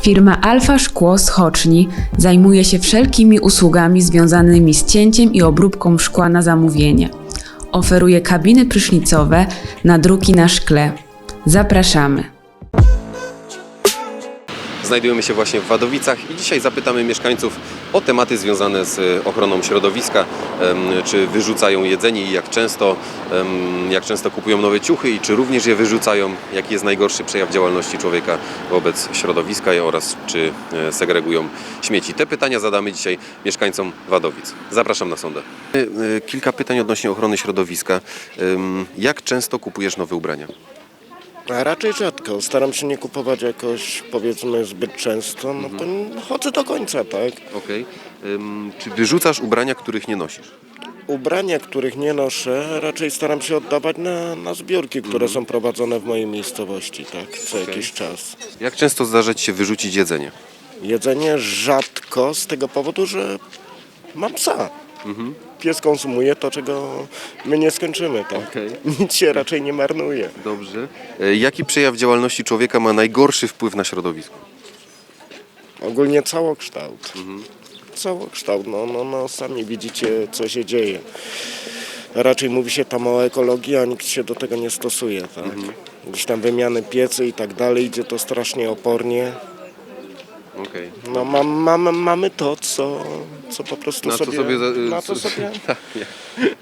Firma Alfa Szkło z Choczni zajmuje się wszelkimi usługami związanymi z cięciem i obróbką szkła na zamówienie. Oferuje kabiny prysznicowe, nadruki na szkle. Zapraszamy. Znajdujemy się właśnie w Wadowicach i dzisiaj zapytamy mieszkańców o tematy związane z e, ochroną środowiska, czy wyrzucają jedzenie i jak często, jak często kupują nowe ciuchy i czy również je wyrzucają, jaki jest najgorszy przejaw działalności człowieka wobec środowiska oraz czy e, segregują śmieci. Te pytania zadamy dzisiaj mieszkańcom Wadowic. Zapraszam na sondę. E, Kilka pytań odnośnie ochrony środowiska. Jak często kupujesz nowe ubrania? A raczej rzadko. Staram się nie kupować jakoś, powiedzmy, zbyt często. No to chodzę do końca, tak? Okej. Czy wyrzucasz ubrania, których nie nosisz? Ubrania, których nie noszę, raczej staram się oddawać na, na zbiórki, które są prowadzone w mojej miejscowości, tak? Co jakiś czas. Jak często zdarza Ci się wyrzucić jedzenie? Jedzenie rzadko z tego powodu, że mam psa. Pies konsumuje to, czego my nie skończymy, tak? Okej. Nic się raczej nie marnuje. Dobrze. E, Jaki przejaw działalności człowieka ma najgorszy wpływ na środowisko? Ogólnie całokształt. Całokształt, no, no, no sami widzicie co się dzieje. Raczej mówi się tam o ekologii, a nikt się do tego nie stosuje, tak. Gdzieś tam wymiany piecy i tak dalej, idzie to strasznie opornie. Okej. No mam, mam, mamy to, co, co po prostu Na co sobie, sobie, za- na co co- sobie Tak, nie.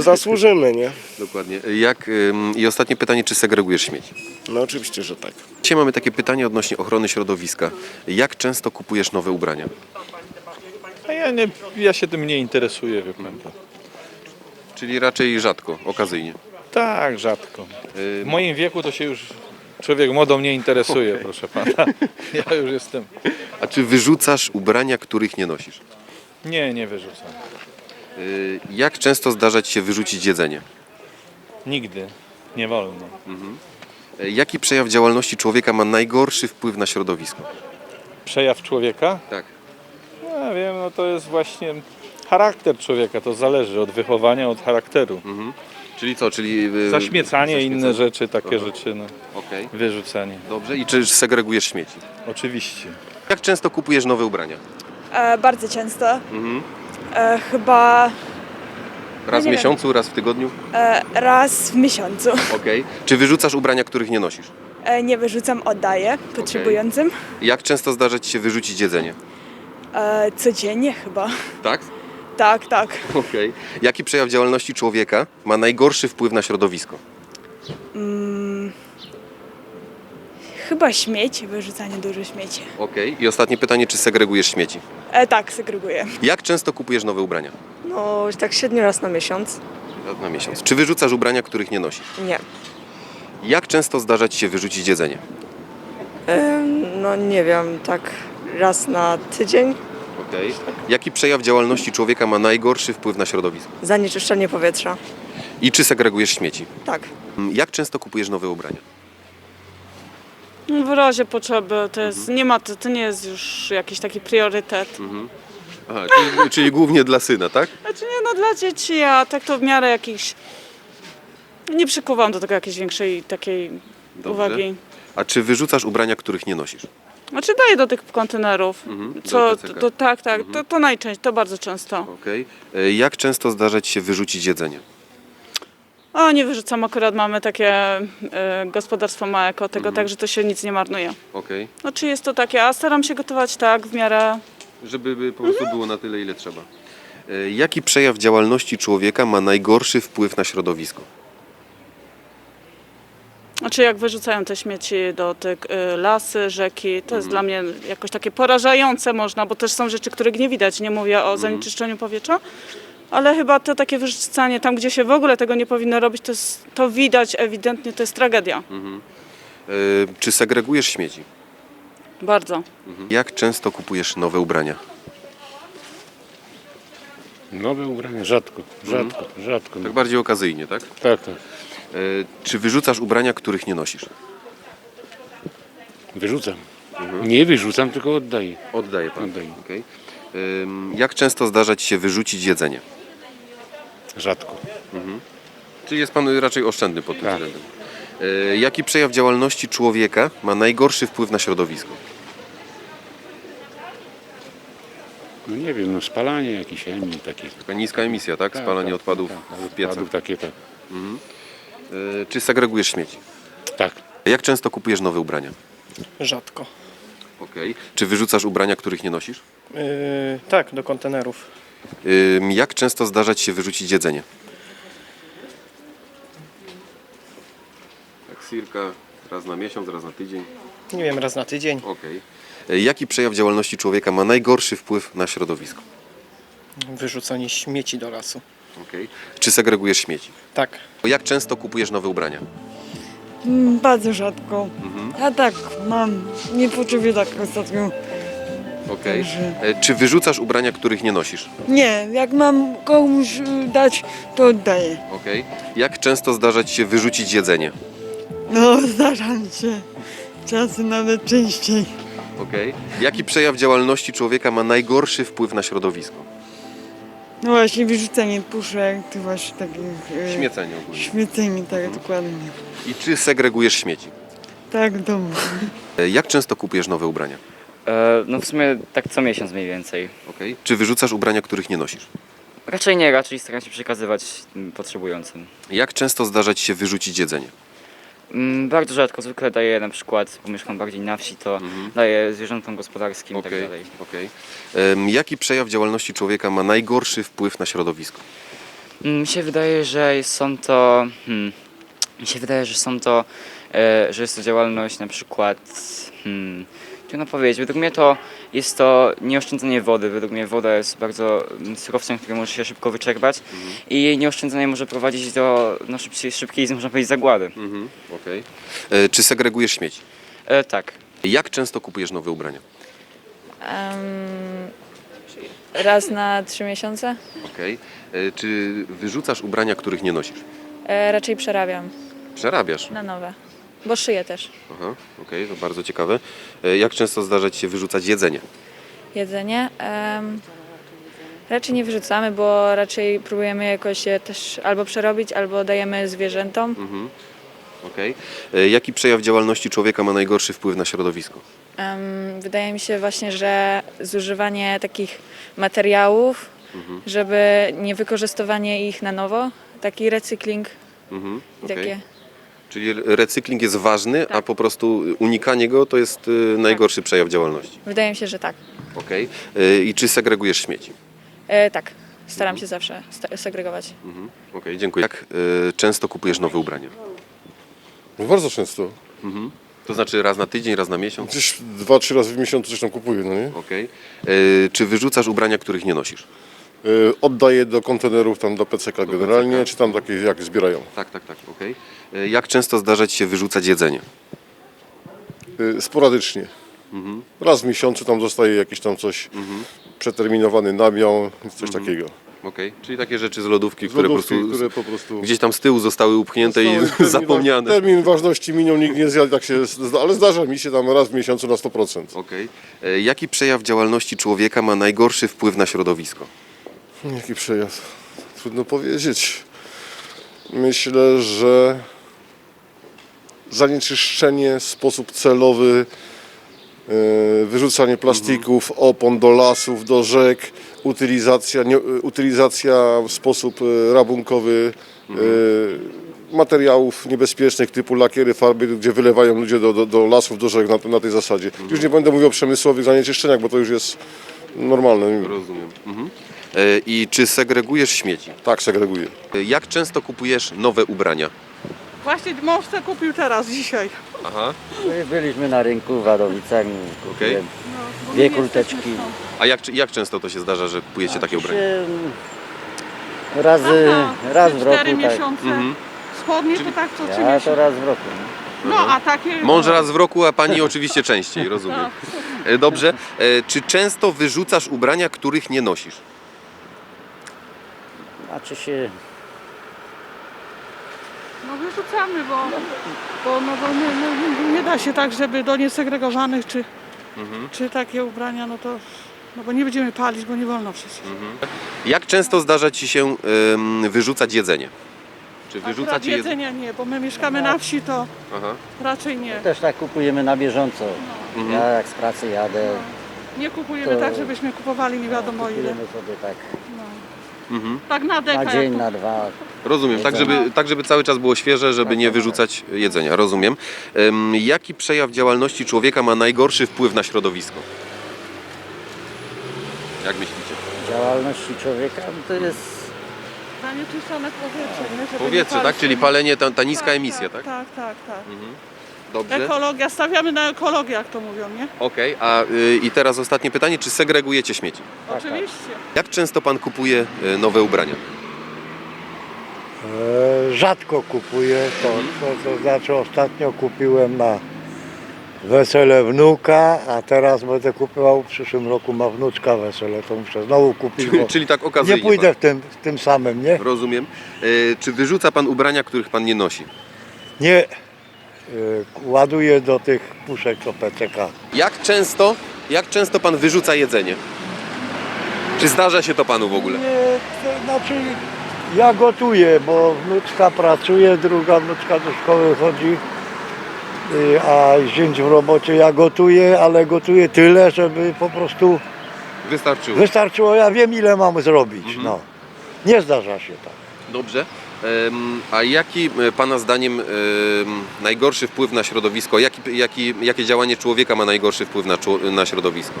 zasłużymy, nie? Dokładnie. Jak, ym, I ostatnie pytanie, czy segregujesz śmieci? No oczywiście, że tak. Dzisiaj mamy takie pytanie odnośnie ochrony środowiska. Jak często kupujesz nowe ubrania? A ja, nie, ja się tym nie interesuję, wie pan. Czyli raczej rzadko, okazyjnie. Tak, rzadko. W moim wieku to się już człowiek modą nie interesuje, proszę pana. Ja już jestem. A czy wyrzucasz ubrania, których nie nosisz? Nie, nie wyrzucam. Y, Jak często zdarza Ci się wyrzucić jedzenie? Nigdy. Nie wolno. E, Jaki przejaw działalności człowieka ma najgorszy wpływ na środowisko? Przejaw człowieka? Tak. Ja wiem, no to jest właśnie charakter człowieka. To zależy od wychowania, od charakteru. Czyli co? Czyli y, Zaśmiecanie, inne zaśmiecanie. rzeczy, takie rzeczy, no. Okej. Wyrzucanie. Dobrze. I czy segregujesz śmieci? Oczywiście. Jak często kupujesz nowe ubrania? E, bardzo często. Mhm. E, chyba Raz w nie wiem. miesiącu, raz w tygodniu? e, raz w miesiącu. Okej. Czy wyrzucasz ubrania, których nie nosisz? E, nie wyrzucam, oddaję potrzebującym. Jak często zdarza Ci się wyrzucić jedzenie? E, codziennie chyba. Tak? Tak, tak. Okej. Jaki przejaw działalności człowieka ma najgorszy wpływ na środowisko? Chyba śmieci, wyrzucanie dużo śmieci. Okej. I ostatnie pytanie, czy segregujesz śmieci? E, tak, segreguję. Jak często kupujesz nowe ubrania? No, tak średnio raz na miesiąc. Raz Na miesiąc. Czy wyrzucasz ubrania, których nie nosisz? Nie. Jak często zdarza Ci się wyrzucić jedzenie? Ym, No nie wiem, tak raz na tydzień. Okej. Jaki przejaw działalności człowieka ma najgorszy wpływ na środowisko? Zanieczyszczenie powietrza. I czy segregujesz śmieci? Tak. Jak często kupujesz nowe ubrania? W razie potrzeby to jest, nie ma, to, to nie jest już jakiś taki priorytet. Aha, czyli, czyli głównie dla syna, tak? Znaczy nie no dla dzieci, a tak to w miarę jakiś, nie przykuwam do tego jakiejś większej takiej Dobrze. uwagi. A czy wyrzucasz ubrania, których nie nosisz? Znaczy daję do tych kontenerów, Mhm, do co, PCK. to, tak, tak, to, to najczęściej, to bardzo często. Okej. E, Jak często zdarza Ci się wyrzucić jedzenie? A nie wyrzucam, akurat mamy takie e, gospodarstwo ma eko tego, Mhm. tak, że to się nic nie marnuje. Okej. Znaczy jest to takie, a staram się gotować tak w miarę Żeby by po prostu było na tyle, ile trzeba. E, Jaki przejaw działalności człowieka ma najgorszy wpływ na środowisko? Znaczy jak wyrzucają te śmieci do tych y, lasy, rzeki, to jest dla mnie jakoś takie porażające można, bo też są rzeczy, których nie widać. Nie mówię o zanieczyszczeniu powietrza, ale chyba to takie wyrzucanie tam, gdzie się w ogóle tego nie powinno robić, to, jest, to widać ewidentnie, to jest tragedia. E, Czy segregujesz śmieci? Bardzo. Jak często kupujesz nowe ubrania? Nowe ubrania rzadko, rzadko, rzadko. Tak bardziej okazyjnie, tak? Tak, tak. E, Czy wyrzucasz ubrania, których nie nosisz? Wyrzucam. Nie wyrzucam, tylko oddaję. Oddaję pan. Oddaję. Okej. Ym, Jak często zdarza Ci się wyrzucić jedzenie? Rzadko. Czyli jest Pan raczej oszczędny pod tym Tak. względem. E, Jaki przejaw działalności człowieka ma najgorszy wpływ na środowisko? No nie wiem, no spalanie jakiś chemii taki. Taka niska emisja, tak? Spalanie odpadów tak, w piecach. Odpadów takie, tak. E, Czy segregujesz śmieci? Tak. Jak często kupujesz nowe ubrania? Rzadko. Okej. Czy wyrzucasz ubrania, których nie nosisz? Yy, tak, do kontenerów. Ym, Jak często zdarza Ci się wyrzucić jedzenie? Tak circa raz na miesiąc, raz na tydzień. Nie wiem, raz na tydzień. Okej. Jaki przejaw działalności człowieka ma najgorszy wpływ na środowisko? Wyrzucanie śmieci do lasu. Okej. Czy segregujesz śmieci? Tak. Jak często kupujesz nowe ubrania? Bardzo rzadko. Ja tak mam, nie potrzebuję tak ostatnio. Okej. Także- E, Czy wyrzucasz ubrania, których nie nosisz? Nie, jak mam komuś y, dać, to oddaję. Okej. Jak często zdarza Ci się wyrzucić jedzenie? No, zdarza mi się. Czasem nawet częściej. Okej. Jaki przejaw działalności człowieka ma najgorszy wpływ na środowisko? No właśnie, wyrzucanie puszek, to właśnie takich... y, Śmiecenie ogólnie. Śmiecenie, tak, dokładnie. I czy segregujesz śmieci? Tak, w domu. E, Jak często kupujesz nowe ubrania? E, No w sumie tak co miesiąc mniej więcej. Okej. Czy wyrzucasz ubrania, których nie nosisz? Raczej nie, raczej staram się przekazywać mm, potrzebującym. Jak często zdarza Ci się wyrzucić jedzenie? Mm, Bardzo rzadko, zwykle daję na przykład, bo mieszkam bardziej na wsi, to daję zwierzętom gospodarskim i tak dalej. okej. Em, Jaki przejaw działalności człowieka ma najgorszy wpływ na środowisko? Mm, Mi się wydaje, że są to... Hmm, mi się wydaje, że są to, e, że jest to działalność na przykład... Hmm, trudno powiedzieć, według mnie to jest to nieoszczędzanie wody. Według mnie woda jest bardzo surowcem, który może się szybko wyczerpać i jej nieoszczędzanie może prowadzić do no, szybkiej, szybkiej, można powiedzieć, zagłady. Mhm. Okej. E, Czy segregujesz śmieci? E, tak. Jak często kupujesz nowe ubrania? raz na trzy miesiące. Okej. E, Czy wyrzucasz ubrania, których nie nosisz? E, raczej przerabiam Przerabiasz. na nowe, bo szyję też Aha, okej, to bardzo ciekawe. E, Jak często zdarza Ci się wyrzucać jedzenie? jedzenie. Em, raczej nie wyrzucamy, bo raczej próbujemy jakoś je też albo przerobić, albo dajemy zwierzętom. Okej. E, Jaki przejaw działalności człowieka ma najgorszy wpływ na środowisko? Em, wydaje mi się właśnie, że zużywanie takich materiałów, żeby nie wykorzystywanie ich na nowo, taki recykling Mhm. i okej. takie. Czyli recykling jest ważny, a Tak. po prostu unikanie go to jest y, najgorszy przejaw działalności. Wydaje mi się, że tak. Okej. E, I czy segregujesz śmieci? E, tak, staram się zawsze sta- segregować. Mhm. Okej, dziękuję. Jak y, często kupujesz nowe ubrania? No bardzo często. To znaczy raz na tydzień, raz na miesiąc? Gdzieś dwa, trzy razy w miesiącu coś tam kupuję, no nie? Okej. Czy wyrzucasz ubrania, których nie nosisz? Yy, oddaję do kontenerów, tam do PCK generalnie, PCK. czy tam takie jak zbierają. Tak, tak, tak. Okej. E, Jak często zdarza Ci się wyrzucać jedzenie? Yy, sporadycznie. Raz w miesiącu tam zostaje jakiś tam coś, przeterminowany nabiał, coś takiego. Okej. Czyli takie rzeczy z lodówki, Z które, lodówki, po prostu które po prostu... gdzieś tam z tyłu zostały upchnięte Zostały i termin zapomniane. Termin ważności minął, nikt nie zjadł, tak się, ale zdarza mi się tam raz w miesiącu na 100%. Okej. E, Jaki przejaw działalności człowieka ma najgorszy wpływ na środowisko? Jaki przejaw? Trudno powiedzieć. Myślę, że zanieczyszczenie, sposób celowy, e, wyrzucanie plastików, opon do lasów, do rzek, utylizacja, nie, utylizacja w sposób e, rabunkowy e, materiałów niebezpiecznych typu lakiery, farby, gdzie wylewają ludzie do, do, do lasów, do rzek na, na tej zasadzie. Już nie będę mówił o przemysłowych zanieczyszczeniach, bo to już jest normalne. Rozumiem. Mhm. E, I czy segregujesz śmieci? Tak, segreguję. E, Jak często kupujesz nowe ubrania? Właśnie mąż se kupił teraz, dzisiaj. Aha. Byliśmy na rynku w Wadowicach, Okej. kupiłem dwie kurteczki. A jak, jak często to się zdarza, że kupujecie takie ubrania? Się, Razy, raz w roku, tak. Mhm. Spodnie to tak co Ja to raz w roku. no. No a takie... Mąż raz w roku, a pani oczywiście częściej, rozumiem. E, Dobrze. E, Czy często wyrzucasz ubrania, których nie nosisz? Znaczy się, No wyrzucamy, bo, bo, no, bo nie, nie, nie da się tak, żeby do niesegregowanych czy, czy takie ubrania, no to no bo nie będziemy palić, bo nie wolno przecież. Jak często zdarza ci się em, wyrzucać jedzenie? Czy Akurat wyrzucacie jedzenie? jedzenia nie, bo my mieszkamy na wsi, to Aha. raczej nie. też tak kupujemy na bieżąco. Ja jak z pracy jadę, Nie kupujemy To- tak, żebyśmy kupowali nie wiadomo ile. Kupujemy sobie tak Mhm. Tak na deka. na dzień, na dwa. Rozumiem, tak żeby, tak żeby cały czas było świeże, żeby nie wyrzucać jedzenia. Rozumiem. Em, Jaki przejaw działalności człowieka ma najgorszy wpływ na środowisko? Jak myślicie? Działalności człowieka no to jest Zanieczyszczone powietrze, nie? Żeby Powietrze, nie tak? Czyli palenie, ta, ta niska emisja, tak? Tak, tak, tak. Dobrze. Ekologia, stawiamy na ekologię, jak to mówią, nie? Okej, a y, i teraz ostatnie pytanie, czy segregujecie śmieci? Oczywiście. Jak często pan kupuje y, nowe ubrania? E, rzadko kupuję, to, to, to znaczy ostatnio kupiłem na wesele wnuka, a teraz będę kupował w przyszłym roku ma wnuczka wesele, to muszę znowu kupić, bo Czyli tak okazyjnie. nie pójdę w tym, w tym samym, nie? Rozumiem. Y, Czy wyrzuca pan ubrania, których pan nie nosi? Nie e, ładuję do tych puszek do PCK. Jak często, jak często pan wyrzuca jedzenie? Czy zdarza się to panu w ogóle? Nie, to znaczy ja gotuję, bo wnuczka pracuje, druga wnuczka do szkoły chodzi, y, a zięć w robocie ja gotuję, ale gotuję tyle, żeby po prostu Wystarczyło. wystarczyło, ja wiem ile mam zrobić, no. Nie zdarza się tak. Dobrze. Em, A jaki e, Pana zdaniem em, najgorszy wpływ na środowisko, jaki, jaki, jakie działanie człowieka ma najgorszy wpływ na, na środowisko?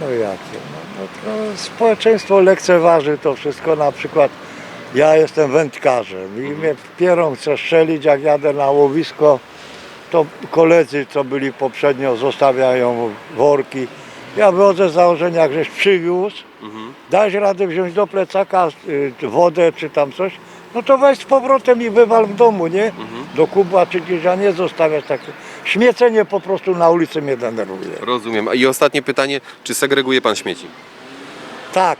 No jakie? No, no to społeczeństwo lekceważy to wszystko, na przykład ja jestem wędkarzem i mnie pierą chce strzelić, jak jadę na łowisko, to koledzy, co byli poprzednio, zostawiają worki. Ja wychodzę z założenia, żeś przywiózł, dać radę wziąć do plecaka y, wodę czy tam coś, no to weź z powrotem i wywal w domu, nie? Do kubła czy gdzieś, a nie zostawiać takie. Śmiecenie po prostu na ulicy mnie denerwuje. Rozumiem. I ostatnie pytanie, czy segreguje Pan śmieci? Tak,